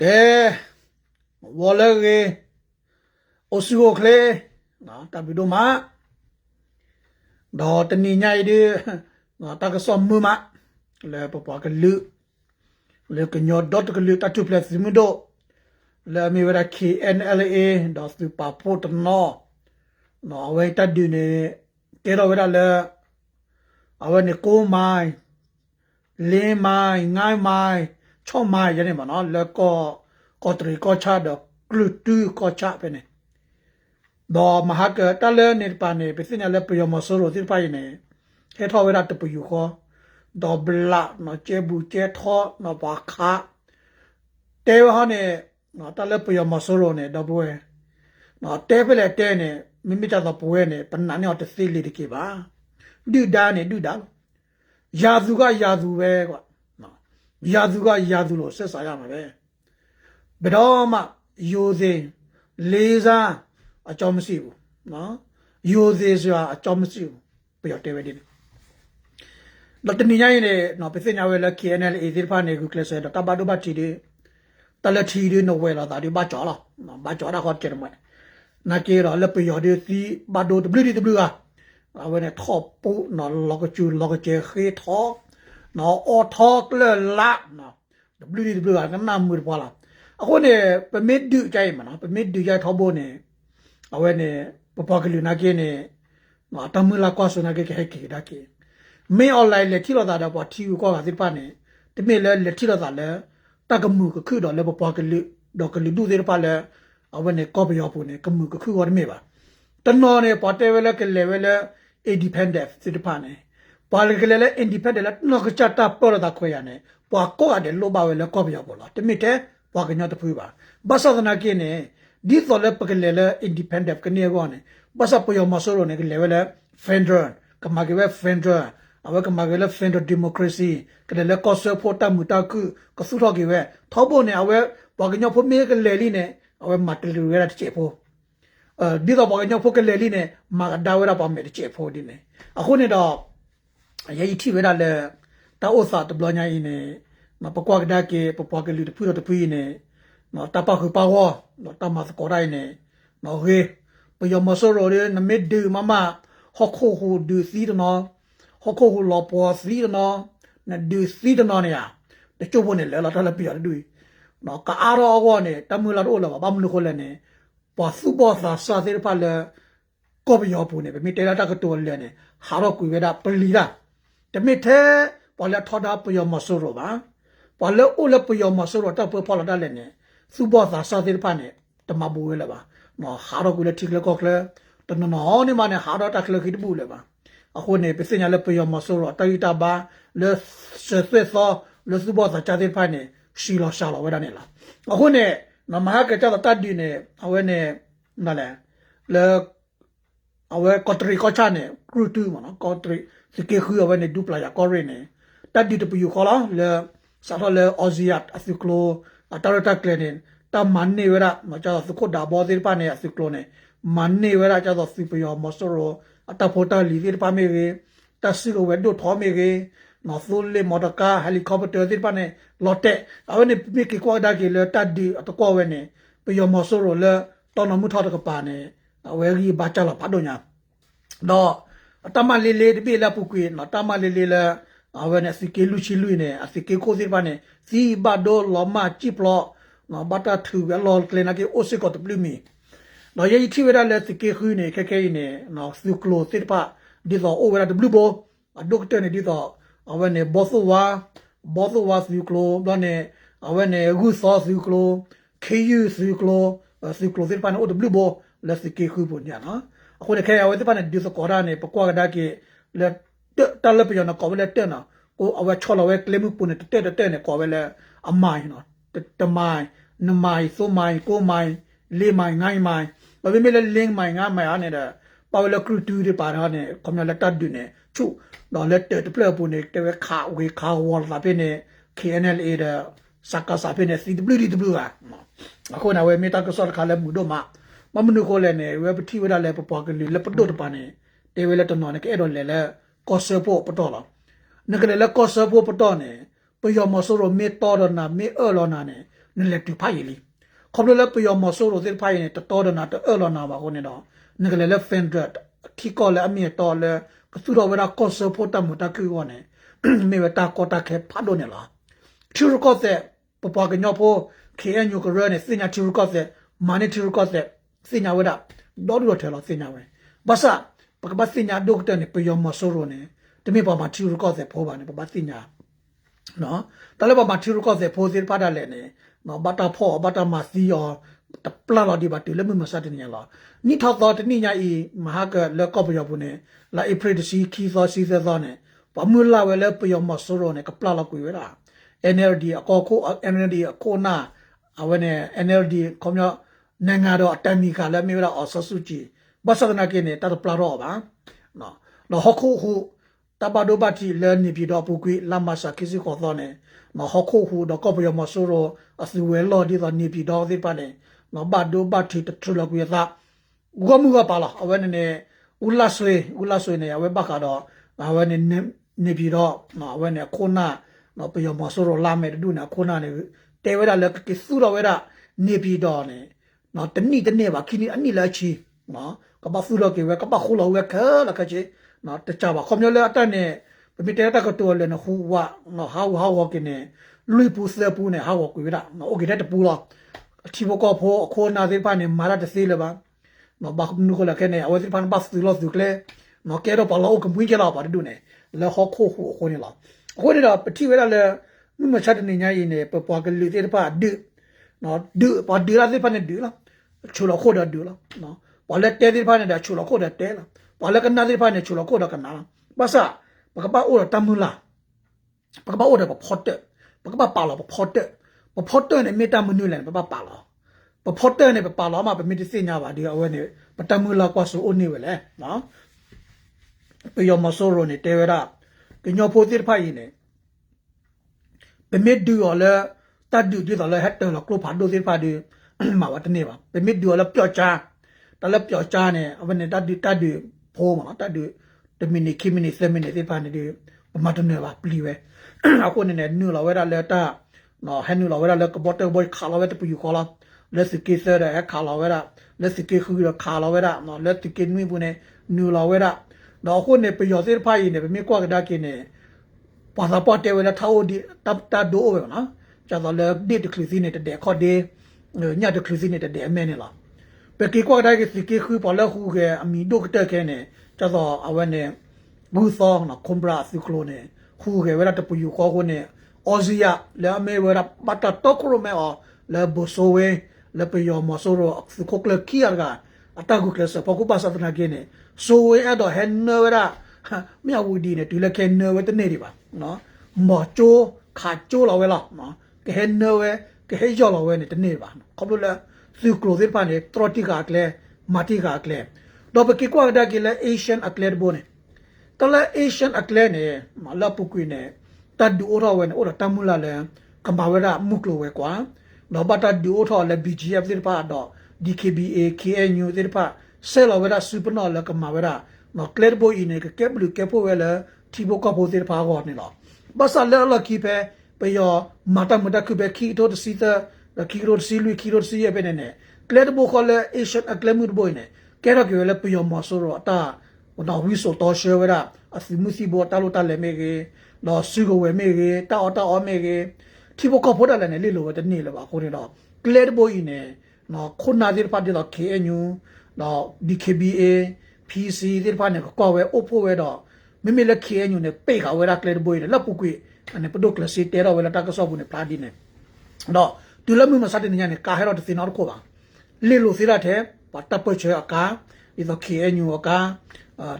ကဲဝေါ်လေကေအိုစီကိုကလေနော်တပီတို့မှာတော့တနိညာရီနော်တကစောမမလေပပကလူလေကညောဒတ်ကလူတတူပလက်စီမဒိုလေမီဝရ KNLA တော့စပပို့တနော်နော်ဝဲတဒူနေတေရောဝရလေအဝနေကိုမိုင်း လင်းမိုင်းငိုင်းမိုင်းချော့မိုင်းရနေမနော်လေကောကောတရီကောချတော့ကလူတူကောချပဲနေတော့မဟာကတလဲနေပါနေပစနေလဲပယောမဆိုရိုတိပိုင်နေဟဲထောဝရတပယူခောတော့ဘလာနော်ကျေဘူးကျေထောနော်ဘာခါတဲဝဟနေနော်တလဲပယောမဆိုရိုနေတော့ဘွဲနော်တဲဖလဲတဲနေမိမိကြတော့ပွဲနေပနန်းရောတသိလေးတကေပါဒုဒါနေဒုဒါ ရာသူကရာသူပဲကွာနော်ရာသူကရာသူလို့ဆက်စားရမှာပဲဘယ်တော့မှယိုစင်လေးစားအကြောင်းမရှိဘူးနော်ယိုစင်ဆိုတာအကြောင်းမရှိဘူးပြောတယ်ပဲဒီလောတနီညာရင်နော်ပစ္စညာဝဲလ KNL အေဒီဖာနေကူကလဆဲတော့တဘဒဘတီဒီတလထီဒီနော်ဝဲလာတာဒီဘာကြောလာနော်ဘာကြောတာခေါ်တယ်မနာကေရလပယောဒီစီဘာဒို WDW အဝဲနဲ့ထော့ပူနော်လောကချူလောကချေခေထောနော်အော်ထောကလလာနော် WDW ကနာမူပွာလာအခုနေပမစ်ဒူကြိုင်မနော်ပမစ်ဒူကြိုင်ထောဖို့နေအဝဲနဲ့ပပကလူနာကေနေနော်တမလာကွာစနာကေခေကေဒါကေမင်းအွန်လိုင်းလက်ထီလို့တာတော့တီယူကောကစစ်ပါနေတမင်လဲလက်ထီလို့တာလဲတကမှုကခုတော့လဲပပကလူတော့ကလူဒူသေးပါလဲအဝဲနဲ့ကောပယောဖို့နေကမှုကခုကောတမေပါတနော်နေပေါ်တယ်ဝဲလဲကလေဝဲလဲ independent စစ်ပါနေပါလကလေးလဲ independent လဲနော်ကချတာပေါ်တာခွေရနေပွာကောရတယ်လောပါဝဲလဲကောပယောပေါ်လားတမင်တဲ့ပွာကညတ်တဖူးပါဘာသာသနာကင်းနေဒီတော့လဲပကလေးလဲ independent ကနေကောနေဘာသာပယောမဆိုးလို့နေကလေဝဲလဲ federal ကမကဝဲ federal အဝကမကလဲ federal democracy ကလေလဲကောဆဖို့တမှုတကုကစုတော့ကေဝဲထောဖို့နေအဝဲပွာကညတ်ဖို့မေကလေလီနေအဝဲမတလူရတဲ့ချေဖို့အဲ ဒီတော့ဘောညဖို့ကလေးလေးနဲ့မာဒါဝရပါမယ်ချေဖို့ဒီနေအခုနေတော့အရေးကြီးပဲလားလေတာဥစာတဘလညာင်းနေမပကွာကဒါကေပပကလူတဖူတော့တဖူနေနော်တပခုပါဝနော်တမစကောရိုင်းနေနော်ဟေပယမဆိုရိုရနမစ်ဒူမမဟခုဟူဒူစီဒနော်ဟခုဟူလောပေါ်စီဒနော်နဒူစီဒနော်နေရတချို့ဘုန်နေလဲလာတလပြရဒူနော်ကာအာရောကောနေတမူလာတော့လာဘာမလို့ခိုလဲနေ ပွာစုပေါ်သာစာသေးပါလေကောပယောပူနေပဲမိတေလာတကတော်လဲနေဟာတော့ကွေဝဲတာပလီလာတမိထဲပေါ်လာထော်တာပယောမဆိုးရောပါပေါ်လာအိုလပယောမဆိုးရောတော့ပေါ်လာတယ်နေစုပေါ်သာစာသေးပါနေတမဘူဝဲလာပါနော်ဟာတော့ကွေလက်ထိကလကောကလတနနော်နေမနေဟာတော့တကလခိတဘူးလေပါအခုနေပစညာလေပယောမဆိုးရောတိုင်တာပါလေဆက်ဆက်သောလေစုပေါ်သာချသေးပါနေရှီလောရှာလောဝဲတာနေလားအခုနေ နမဟာကကြတော့တတ်ဒီနေအဝဲနေနော်လေလေအဝဲကော်ထရီကောချာနေကရူတူမနော်ကော်ထရီစကေခူအဝဲနေဒူပလာယာကော်ရီနေတတ်ဒီတပယူခေါ်လာလေစာတော့လေအော်ဇီယတ်အစီကလိုအတာရတာကလနေတမန်နေဝရမချာစခုဒါဘောဒီ ပါနေအစီကလိုနေမန်နေဝရချာတော့စီပယောမဆိုရောအတာဖိုတာလီဒီပါမေကေတစီလိုဝဲဒိုထောမေကေနော်ဖူလေမော်တကာဟယ်လီကော်ပတာဒီပါနေလော်တက်အဝဲနေပိကေကွာဒါကေလေတတ်ဒီအတကောဝဲနေပယောမဆိုရောလေတော်နမှုထောက်တကပါနေအဝဲကြီးဘာချလာဖတ်တော့ညာတော့တမလေးလေးတပိလာပုကွေနော်တမလေးလေးလာအ ဝဲနေစကေလူချီလူနေအစကေကိုစီပါနေစီဘဒိုလောမချီပလောနော်ဘတာထူဝဲလောကလနာကေအိုစကောတပလူမီနော်ယေတီဝဲလာစကေခူနေခခဲနေနော်စုကလိုစစ်ပါဒီတော့အိုဝဲလာဒဘလူဘောအဒိုကတာနေဒီတော့အဝဲနေဘောဆဝါဘောဆဝါစုကလိုတော့နေအဝဲနေဂူဆောစုကလို KU စုကလိုစုကလိုစစ်ပါနေအိုဒဘလူဘောလက်စကေခူပေါ်ညာနော်အခုနေခဲအဝဲစစ်ပါနေဒီစကောရာနေပကွာကဒါကေလက်တလပယောနကောဝဲတက်နော်ကိုအဝဲချော်လဝဲကလမှုပုန်တက် တက်တက်နေကောဝဲလဲအမိုင်းနော်တမိုင်းနမိုင်းဆိုမိုင်းကိုမိုင်းလေးမိုင်းငိုင်းမိုင်းဘာဖြစ်လဲလင်းမိုင်းငါမိုင်းအနေနဲ့ပါဝဲလကရူတူတွေပါတော့နေကွန်မြလက်တတ်ဒူနေချုတော့လက်တက်တပလပုန်နေတဝဲခါဝေခါဝေါ်လာပြနေ KNL အေဒါစကားစာပြနေ CWDW ကအခုနဝဲမေတာကစောခါလဲမှုတော့မှာမမနုကိုလဲနေဝဲပတိဝဒလဲပပကလေးလက်ပတော့တပါနေတေဝဲလက်တနော်နေကဲတော့လဲလဲကောဆပိုပတော်လားနကလေလက်ကောဆပိုပတော်နေပပယောမဆိုရိုမေတော်ရနာမေအော်လနာနေနလက်တူဖိုင်လီခေါပလလပယောမဆိုရိုသေဖိုင်နေတော်ရနာတော်လနာပါခုနေတော့ နကလည်းဖန်ဒရတ်ခီကောလည်းအမြင်တော်လည်းကသူတော်ဝရကောဆဖို့တမတကူကောနေမေဝတာကောတာခဲဖတ်လို့နေလားချူရကောတဲ့ပပကညောဖို့ခေအညုကရနေစညာချူရကောတဲ့မာနေချူရကောတဲ့စညာဝဒဒေါ်ရထဲလို့စညာဝဲဘာသာပကပစညာဒုက္တနေပယောမဆိုရိုနေတမေပါမချူရကောတဲ့ဖောပါနေပပစညာနော်တလည်းဘာမထီရကောစေဖိုးစီဖာတာလည်းနေနော်ဘတာဖောဘတာမစီယော တပလာလာဒီဘတ်လည်းမမစတဲ့နေလားနိထောက်တော့တနိညာဤမဟာကလက်ကောပယောဘူးနေလာအပရဒစီခီသောစီသောနေဘာမူလာဝဲလည်းပယောမဆိုရောနေကပလာလာကွေဝဲတာ NLD အကောခို NLD အခိုနာအဝနေ NLD ခေါမျိုးနိုင်ငံတော်အတမီကလည်းမြေလာအဆဆူကြည့်ဘာသနာကိနေတတ်ပလာတော့ပါနော်နော်ဟခုဟုတဘဒိုဘတ်တီလဲနေပြီးတော့ပူကွေလာမဆာကိစီခေါ်တော့နေနော်ဟခုဟုတော့ကောပယောမဆိုရောအစဝဲလော်ဒီတော့နေပြီးတော့ဒီပါနေ နော်ဘဒိုဘတ်တီတထလကွေသာဂမှုကပါလာအဝနေနေဥလာဆွေဥလာဆွေနေအဝဲဘကတော့အဝနေနေပြီးတော့နော်အဝနေခုနာနော်ပယောမဆိုရောလာမဲ့ဒုနာခုနာနေတဲဝဲတာလည်းကိစုတော့ဝဲတာနေပြီးတော့နေနော်တနေ့တနေ့ပါခိနီအနိလာချီနော်ကပဖူလောကေဝဲကပခုလောဝဲခဲလကချေနော်တကြပါခေါမျိုးလေအတတ်နဲ့ပမိတဲတကတော့လည်းနော်ဟူဝနော်ဟာဟာဝကိနေလွိပူစပူနေဟာဝကွေရနော်โอเคတဲ့ပူလော အချီဘကောဖိုခိုနာသေးပါနေမာရတသေးလေပါနော်ဘာနုခလာခဲနေအဝစီပန်ဘတ်စလောစုကလေနော်ကဲတော့ပါလောကမွေးကြလာပါတူနေလေဟောခိုဟိုခိုနေလားခိုနေတော့ပတိဝဲလာလေမမချတ်နေညာရင်နေပပွားကလေးတဲ့ပါဒနော်ဒပါဒီလာသေးပါနေဒလားချိုလခိုဒါဒလားနော်ဘာလဲတဲသေးပါနေတာချိုလခိုဒါတဲလားဘာလဲကနာသေး ပါနေချိုလခိုဒါကနာဘာသာပကပါအိုတမူလာပကပါအိုတပဖော့တဲ့ပကပါပါလာပဖော့တဲ့ပဖော့တဲ့နေမေတ္တာမနုလဲပပပါလာပဖော့တဲ့နေပပါလာမှာပမေတ္တစညာပါဒီအဝဲနေပတမူလာကွာဆိုအိုနေဝဲလေနော်ပယောမဆိုရိုနေတေဝရကညောဖိုတိဖိုင်နေပမေဒူော်လဲတတ်ဒူဒီတော်လဲဟက်တယ်လကလိုဖာဒိုတိဖာဒီမှာဝတ်နေပါပမေဒူော်လဲပျော့ချာတလဲပျော့ချာနေအဝဲနေတတ်ဒီတတ်ဒီဖိုးမှာတတ်ဒီတမီနီခိမီနီဆမီနီတိဖာနေဒီပမတ်နေပါပလီဝဲအခုနေနေနူလာဝဲရလဲတာ နော်ဟန်နူလာဝဲရလဲကဘောတက်ဘွိုခါလာဝဲတပူခေါ်လာလက်စကေဆရခါလာဝဲရလက်စကေခူရခါလာဝဲရနော်လက်တကေနွေဘူးနေနူလာဝဲရနော်ခုနေပယောစေဖိုင်နေပဲမြေကွာကဒါကိနေပါစာပတ်တဲဝဲလာထားဒီတပ်တာဒိုဝဲနော်ကျတော့လေဒီတကလစီနေတဲ့ခေါ်ဒီညတကလစီနေတဲ့အမဲနေလားပကေကွာဒါကိစကေခူပေါ်လာခူကအမီဒိုကတက်ခဲနေကျတော့အဝဲနေဘူသောနော်ကွန်ဘရာစီကလိုနေခူကေဝဲတာတပူယူခေါ်ခုနေ အော်ဇီယာလဲအမေဝဲတာပတ်တာတော့ခရိုမဲအော်လဲဘဆိုဝဲလဲပယောမဆိုရောစခုကလကီယာကအတာကုကလစပကူပါစတနာကင်းနေဆိုဝဲအဲ့တော့ဟန်နဝဲတာမြောက်ဝဒီနေတူလဲခဲနဝဲတနေဒီပါနော်မော်ချိုးခါချိုးလာဝဲလားနော်ကဲနဝဲကဲကြော်လာဝဲနေတနေပါခေါပလို့လဲသူကလိုသေးပါနေထရတိကကလဲမာတိကကလဲတော့ပကေကွာဒါကလဲအေရှန်အကလဲဘိုနေတလဲအေရှန်အကလဲနေမလာပုကွေနေ တတ်ဒူအော်ရဝဲနေအော်တမူလာလဲကမ္ဘာဝဲတာမုကလိုဝဲကွာတော့ဘတာဒူအော်ထော်လဲ BGF တိပါတော့ DKBA KNU တိပါဆဲလာဝဲတာစူပနော်လဲကမ္ဘာဝဲတာနော်ကလဲဘိုအင်းနေကကဲဘလူကဲဖိုဝဲလဲတီဘိုကပိုတိပါကောနေလားဘာသာလဲလကီပဲပယောမာတာမတာခုပဲခီတိုတစီတာခီရိုစီလူခီရိုစီရပဲနေကလဲဘိုခေါ်လဲအေရှန်အကလဲမှုဘိုနေကဲတော့ကဲလဲပယောမဆိုတော့တာတော့ဝီဆိုတော့ရှဲဝဲတာအစီမှုစီဘောတာလို့တာလဲမေကေ တော့စုကိုဝဲမေကေတာအော်တာအော်မေကေတီဘိုကပိုတာလဲနေလေလိုပဲတနေ့လဲပါခေါ်နေတော့ကလဲဘိုအင်းနေနော်ခုနာဒီပါတီတော့ KNU တော့ DKBA PC ဒီပါနေကောဝဲ Oppo ဝဲတော့မိမိလက် KNU နဲ့ပိတ်ခါဝဲတာကလဲဘိုးရလက်ပုကွေအနေပဒုကလစီတဲတော့ဝဲလာတကဆော့ဘူးနဲ့ပလာဒီနဲ့တော့တူလမှုမစတဲ့ညနေကာဟဲတော့တင်တော့ကိုပါလေလိုစီရတဲ့ပတ်တပချေအကာဒီတော့ KNU အကာ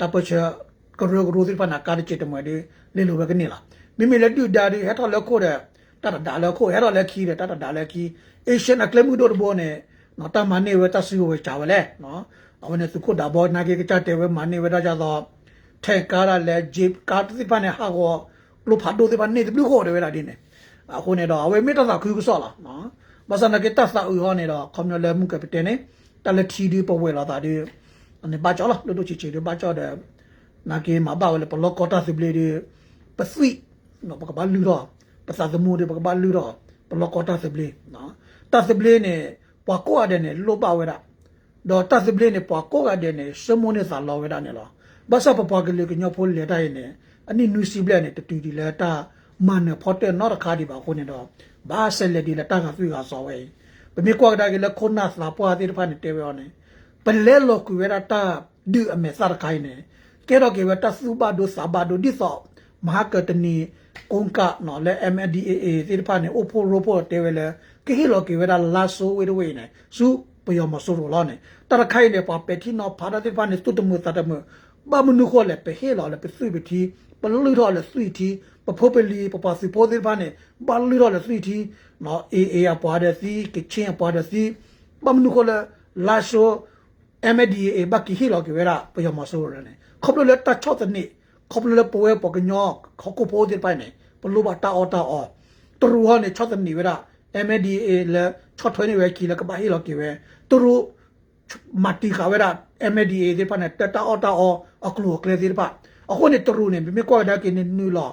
တပချေကရိုကရိုဒီပါနာကာချေတမွေဒီ လေလိုပဲကနေလားမိမိလက်တူဒါဒီဟဲတော့လက်ခိုတဲ့တတဒါလက်ခိုဟဲတော့လက်ခီးတဲ့တတဒါလက်ခီး Asian အကလမှုတို့ဘောနဲ့နော်တမနေဝဲတဆူဝဲချာဝလဲနော်အဝနဲ့သူခုဒါဘောနာကေကချတဲ့ဝဲမနေဝဲတော့ကြတော့ထဲကားရလဲဂျစ်ကားတိပနဲ့ဟာကောလို့ဖတ်တော့ဒီပါနေဘလူခေါ်တယ်ဝဲလာဒီနေအခုနေတော့အဝဲမေတ္တာခူးကဆော့လာနော်ဘာစနာကေတတ်စာဥဟောနေတော့ကွန်မြူလဲမှုကပတဲ့နေတလက်ထီဒီပေါ်ဝဲလာတာဒီအနေဘာကြောလားလို့တို့ချီချီဘာကြောတဲ့နာကေမပါဝဲပလော့ကောတာစီဘလီဒီပစီနော်ဘကဘာလူတော့ပစာသမူတွေပကဘာလူတော့ပလောကတာစပလီနော် တာစပလီနေပွားကိုအတဲ့နေလောပါဝဲတာတော့တာစပလီနေပွားကိုအတဲ့နေစမုန်နေစာလောဝဲတာနေလောဘာသာပပွားကလေးကညဖိုးလေတိုင်းနေအနိနူစီဘလက်နေတူတီလေတာမန်ဖော်တဲ့နော်ခါဒီပါခုနေတော့ဘာဆက်လက်ဒီလက်တာကဖီကစောဝဲပမေကွာဒါကလေခုနတ်လာပွားတဲ့ဖာနေတေဝောနေပလဲလောကူဝဲတာဒူအမေစာခိုင်နေကဲတော့ကေဝတာစူပါဒိုစာဘာဒိုဒီဆော မဟာကတနီကုန်းကနော်လေ MDAA ဒီဖာနေအိုဖိုရိုပိုတေဝဲလေကေဟီလောကေဝဲတာလာဆိုဝဲဝဲနေစူပယောမဆိုရိုလောနေတရခိုင်နေပါပက်တီနော်ဖာဒတိဖာနေစတုတမှုတတမှုဘာမနုခေါ်လေ pe he lo le pe sui pe thi pa lu ro le sui thi pa pho pe li pa pa si po de ba ne ba lu ro le sui thi no a a ya pa de si ke chen pa de si ba mnu ko le la sho MDA ba ki hi lo ke ra pa yo ma so re ne khop lo le ta chot ne khop lo le po we po ke nyo kho ko po de pa ne pa lu ba ta o ta o to ru ha ne chot ne we ra MDA le chot thwe ne we ki le ka ba hi lo ke we to ru မတ်တီခါဝဲတာ MDA ဒီပါနဲ့တတအော်တာအော်အကလိုကလေဒီပါအခုနေတရူနေမြေကွာဒါကိနေနူလာ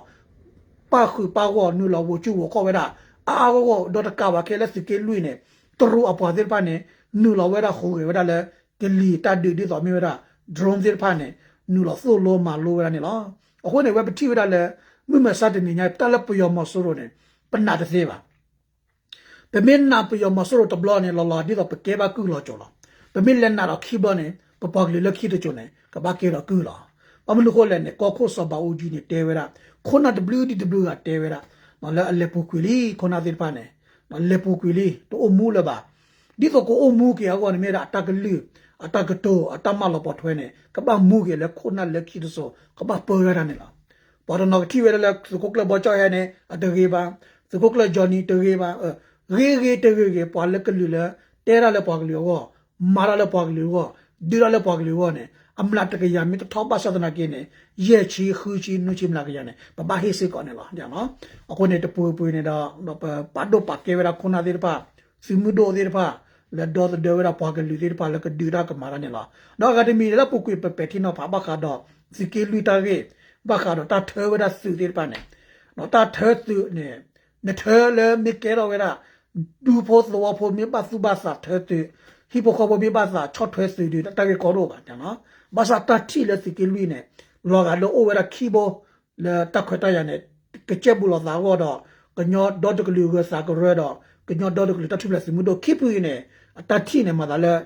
ပါခုပါဝနူလာဝချူဝခေါ်ဝဲတာအာဝဝဒေါ်တကဝခဲလက်စကေလွိနေတရူအပွားဒီပါနဲ့နူလာဝဲတာခိုးဝဲတာလေကလီတတ်ဒီဒီတော်မြေဝဲတာ drone ဒီပါနဲ့ နူလာဆိုလိုမာလိုဝဲတာနေလားအခုနေဝဲပတိဝဲတာလေမြမစတဲ့နေညာတလပယောမဆိုရိုနေပနာတသေးပါပမင်းနာပယောမဆိုရိုတဘလနေလော်လာဒီတော့ပကေဘာကူလောကျော်လားပမီလန်နာတော့ခိဘနေပပကလလခိတချုံနေကဘာကေရကူလာပမလူခိုလည်းနေကောခိုဆဘာဦးကြီးနေတဲဝဲတာခုန WDW ကတဲဝဲတာမလာအလက်ပူကွီလီခုနဒီပါနေမလက်ပူကွီလီတော့အမူလပါ ဒီတော့ကိုအမူကေကောနေမြတာတကလူအတကတိုအတမလပေါ်ထွဲနေကဘာမူကေလေခုနလက်ခိတဆိုကဘာပေါ်ရတာနေလားပေါ်တော့နော်တိဝဲလေစကုကလဘောချရနေအတကေပါစကုကလဂျော်နီတကေပါရေရေတကေကေပေါ်လက်ကလူလေတဲရလေပေါ်ကလူရော mara le pag lu go dira le pag lu go ne amla ta ke ya mi to thoba sa na ke ne ye chi khu chi nu chi mla ke ya ne ba ba he se ko ne la ja no a ko ne to pu pu ne da pa do pa ke vera khuna dir pa si mu do dir pa le do de vera pag lu dir pa le ke dira ka mara ne la no ga de mi le pu ku pe pe ti no pa ba ka do si ke lu ta ge ba ka do ta the vera su dir pa ne no ta the su ne ne the le mi ke ro vera du po so wa po mi ba su ba sa the tu ဟီပိုခေါ်ပေါ်ပြပါစာချော့ထွဲစီဒီတကယ်ကောတော့ပါတနော်ဘာသာတတိလက်စီကလူနေလောကလောအိုဝရခီဘောလေတခွတရနဲ့ကချက်ဘူးလောသာတော့ကညောဒေါ်တကလူကစားကရတော့ကညောဒေါ်တကလူတတိလက်စီမှုတော့ခိပူနေ အတတိနေမှာလည်း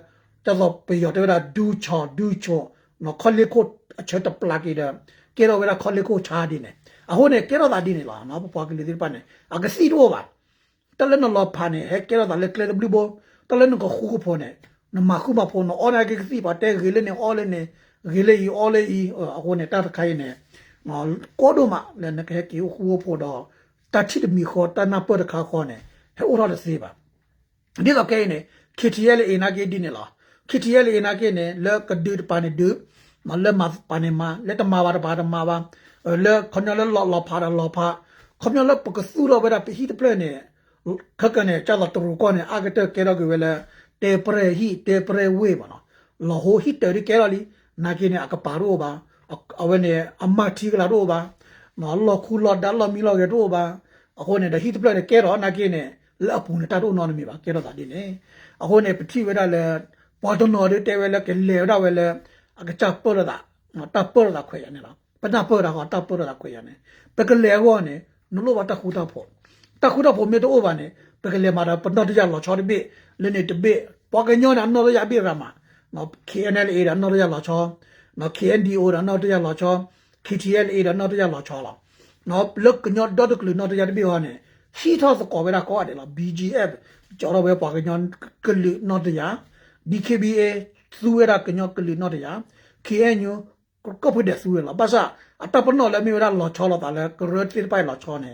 တော့ပယောတဲ့ဒူချောဒူချောနော်ခလီကိုအချက်တပလာကီဒါကေရောဝရခလီကိုချာဒီနေအခုနေကေရောဒါဒီနေလားနော်ပွားကလေးဒီပါနေအကစီတော့ပါတလည်းနော်လောဖာနေဟဲကေရောဒါလည်းကလေးဘလူဘောတလည်းနကခုခုဖော်နေနမခုမဖော်နော်အော်နာကစီပါတဲဂေလနေအော်လေနေဂေလေီအော်လေီအခုနေတာခိုင်နေနော်ကိုဒိုမလည်းနကဲကီခုဖော်တော့တချိတမီခေါ်တနာပတ်ခါခေါ်နေဟဲ့အော်ရတဲ့စေပါဒီတော့ကဲနေ ခီတီယဲလေအနာကေဒီနေလားခီတီယဲလေအနာကေနေလက်ကဒူပါနေဒူမလမပါနေမလက်တမပါပါတမပါလက်ခဏလက်လော်လော်ဖာလော်ဖာခဏလက်ပကဆူရောပဲပဟီတပလနေခကနေကြာတော့တူကောနေအကတကေရောကဝဲလေတေပရဟိတေပရဝေပါနော်လောဟိဟိတေရီကေရလီနာကိနေအကပါရောပါအဝနေအမတီကလာရောပါနော်လောခုလောဒါလောမီလောကေရောပါအခုနေဒဟိတပလက်ကေရောနာကိနေလပူနေတာတော့နော်မီပါကေရောတာဒီနေ အခုနေပတိဝဲတာလေပေါ်တော့နော်တေဝဲလေကေလေရဝဲလေအကချပရတာတပ်ပရတာခွေရနေလားပနာပရတာဟောတပ်ပရတာခွေရနေပကလေကောနေနလို့ဘာတခုတာဖို့တခုတော့ဖို့မြေတော့ဘာနေပကလေမာတာပတော့တကြလောချော်ဒီလေနေတပိပွားကညောနာနော်ရပိရမနော် KNL ရနော်ရလောချောနော် KNDO ရနော်ရလောချော KTL ရနော်ရလောချောလားနော်ဘလကညောဒတ်ကလနော်ရပိဟောနေရှိသောစကောဝဲတာကောတယ်လား BGF ကျော်တော့ပဲပွားကညောကလနော်ရ DKBA သူရကညောကလနော်ရ KNU ကပတဲ့ဆူရလားဘာသာအတပနော်လည်းမြေရလောချောလာတာလည်းကရတိပိုင်လောချောနေ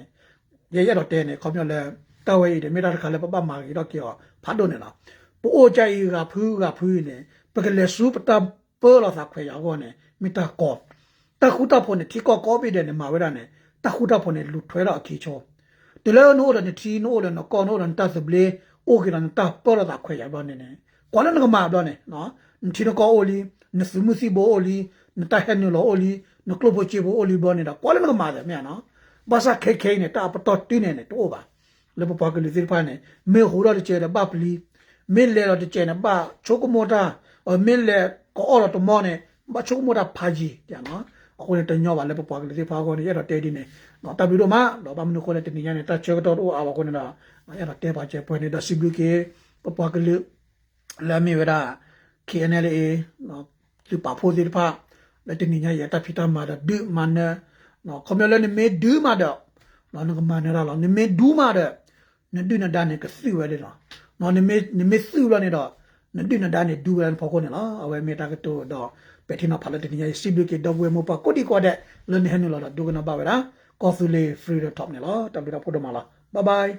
ရရတော့တဲနေခေါမြောလည်းတဝဲရမြေတာခါလည်းပပမာကြီးတော့ကြောဖတ်တော့နေလားပိုကြိုင်ကဖူးကဖူးနေပကလေစုပတပေါ်လာသာခွေရောနေမိတာကောတခုတဖို့နေတီကောကောပိတဲ့နေမှာဝဲတာနေတခုတဖို့နေလူထွဲတော့အခီချော တလဲနိုးတဲ့တီနိုးတဲ့ကောနိုးတဲ့တတ်စပလေအိုကရန်တာပေါ်လာသာခွေရောနေနေကောလည်းငမှာတော့နေနော်တီနကောအိုလီနစမှုစီဘိုအိုလီနတဟန်နိုအိုလီနကလဘချီဘိုအိုလီဘောနေတာကောလည်းငမှာတယ်မြန်နော်ဘာသာခဲခဲနေတာပတော်တင်းနေတော့ပါလေပပကလေးစီဖာနေမေဟိုရတဲ့ချေတဲ့ဘပလီမင်းလေတော့တဲ့ချေနေပါချိုကမိုတာမင်းလေကောအော်တော့မောနေဘာချိုကမိုတာဖာကြီးကြနော် အခုလည်းတညောပါလေပပကလေးစီဖာကောနေရတော့တဲဒီနေနော်တပီတော့မတော့ဘာမနကိုလည်းတနေရနေတချေကတော့အာဝကောနေတာအဲ့တော့တဲပါချေပွဲနေတာစီဘလူကေပပကလေးလာမီဝရာ KNLA နော်ဒီပါဖိုဒီပါလက်တနေရရတဖီတာမာဒဒုမနနော်ကွန်မြူလနေမေဒူမာဒနော်နကမနရလောနေမေဒူမာဒနဒုနဒနေကစီဝဲလေနော်နော်နေမေနေမေစီဝဲနေတော့နဒုနဒနေဒူဝဲဖော်ကိုနေလားအဝဲမေတာကတော့တော့ ပက်ထင်းနော်ဖလာတနေရစီဘလူကေတော့ဝဲမပကိုတီကောတဲ့လနေဟနလောဒုကနပါဝဲလားကော်ဖီလေဖရီတော့ top နေလားတပီတာဖို့တော့မလားဘိုင်ဘိုင်